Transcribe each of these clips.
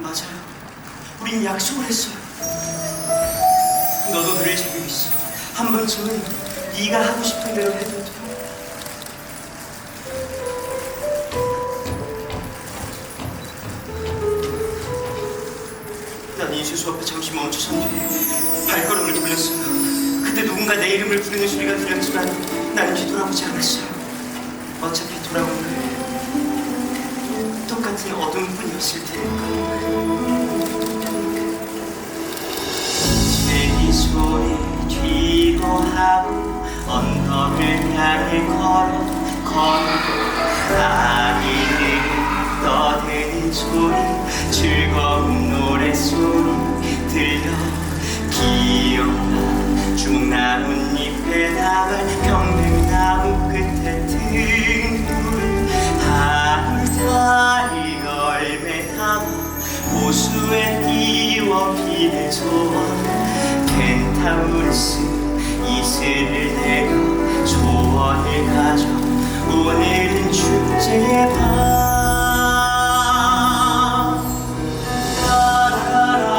맞아요. 우린 약속을 했어요. 너도 그럴 자격 있어. 한 번쯤은 네가 하고 싶은 대로 해도 돼. 난 이수수 앞에 잠시 멈춰선 뒤 발걸음을 돌렸어요. 그때 누군가 내 이름을 부르는 소리가 들렸지만 난 뒤돌아보지 않았어요. 어차피 돌아온 건 똑같은 어둠뿐이었을 테니까. 제이 소리 뒤로 하고 언덕을 향해 걸어 걸고 아이를 떠드는 소리 즐거운 노래소리 들려 기억나 중나뭇잎에 나갈 피는 소원 켄타우르스 이슬을 내려 소원을 가져 오늘은 축제의 밤. 라라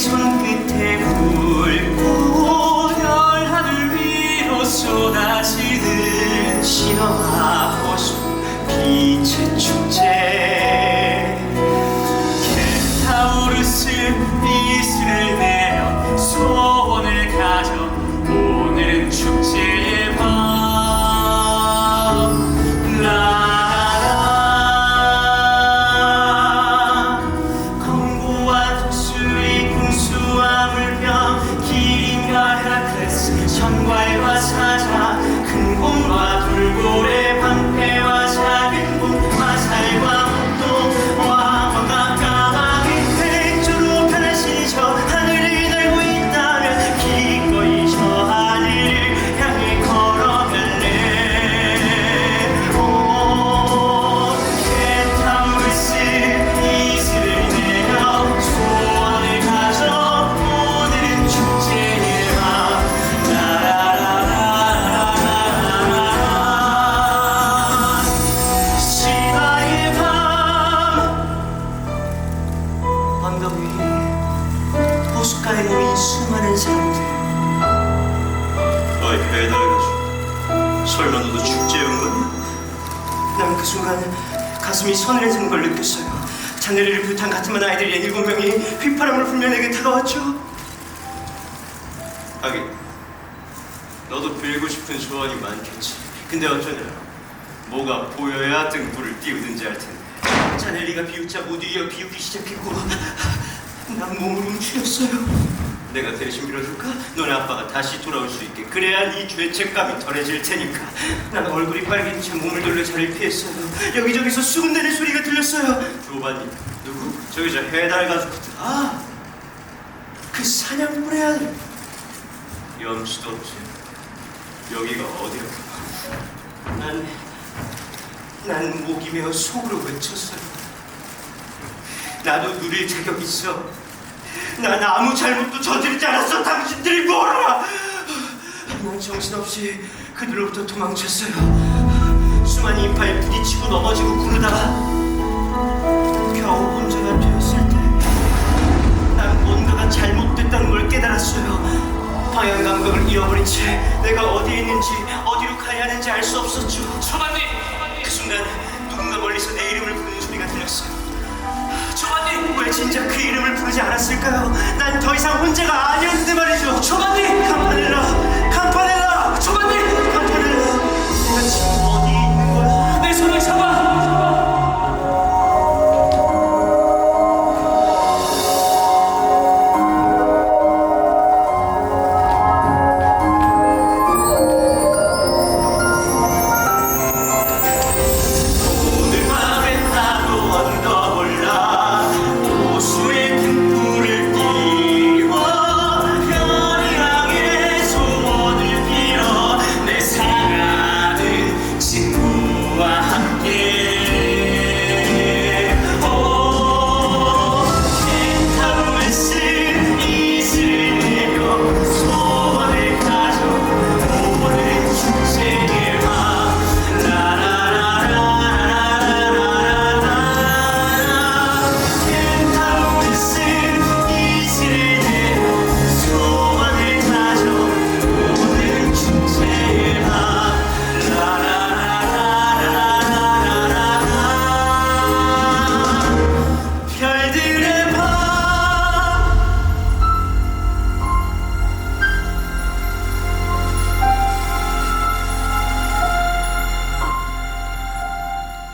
손끝에 굵 수많은 사람들 어이 배달가지고 설마 너도 축제에 온 거니? 난그 순간 가슴이 서늘해지는 걸 느꼈어요. 자네를 비롯한 같은 반 아이들 일곱 명이 휘파람을 불며 내게 다가왔죠. 하긴 너도 빌고 싶은 소원이 많겠지. 근데 어쩌냐? 뭐가 보여야 등불을 띄우든지 할 텐데. 자넬리가 비웃자 모두 이어 비웃기 시작했고 난 몸을 움츠렸어요 내가 대신 빌어줄까? 너네 아빠가 다시 돌아올 수 있게. 그래야 네 죄책감이 덜해질 테니까. 난 얼굴이 빨개진 채 몸을 돌려 자리를 피했어요 여기저기서 수군대는 소리가 들렸어요. 조반님 누구? 저기 저 해달 가족들. 아그 사냥꾼의 아들 염치도 없지. 여기가 어디야? 난, 난 목이 메어 속으로 외쳤어요. 나도 누릴 자격 있어 난 아무 잘못도 저지르지 않았어. 당신들이 뭘 알아? 난 정신없이 그들로부터 도망쳤어요. 수많은 인파에 부딪히고 넘어지고 구르다가 겨우 혼자가 되었을 때 난 뭔가가 잘못됐다는 걸 깨달았어요. 방향 감각을 잃어버린 채 내가 어디에 있는지 어디로 가야 하는지 알 수 없었죠. 초반님 그 순간 누군가 멀리서 내 그 부르지 않았을까요? 난 더 이상 혼자가 아니었는데 말이죠. 초반님! 캄파넬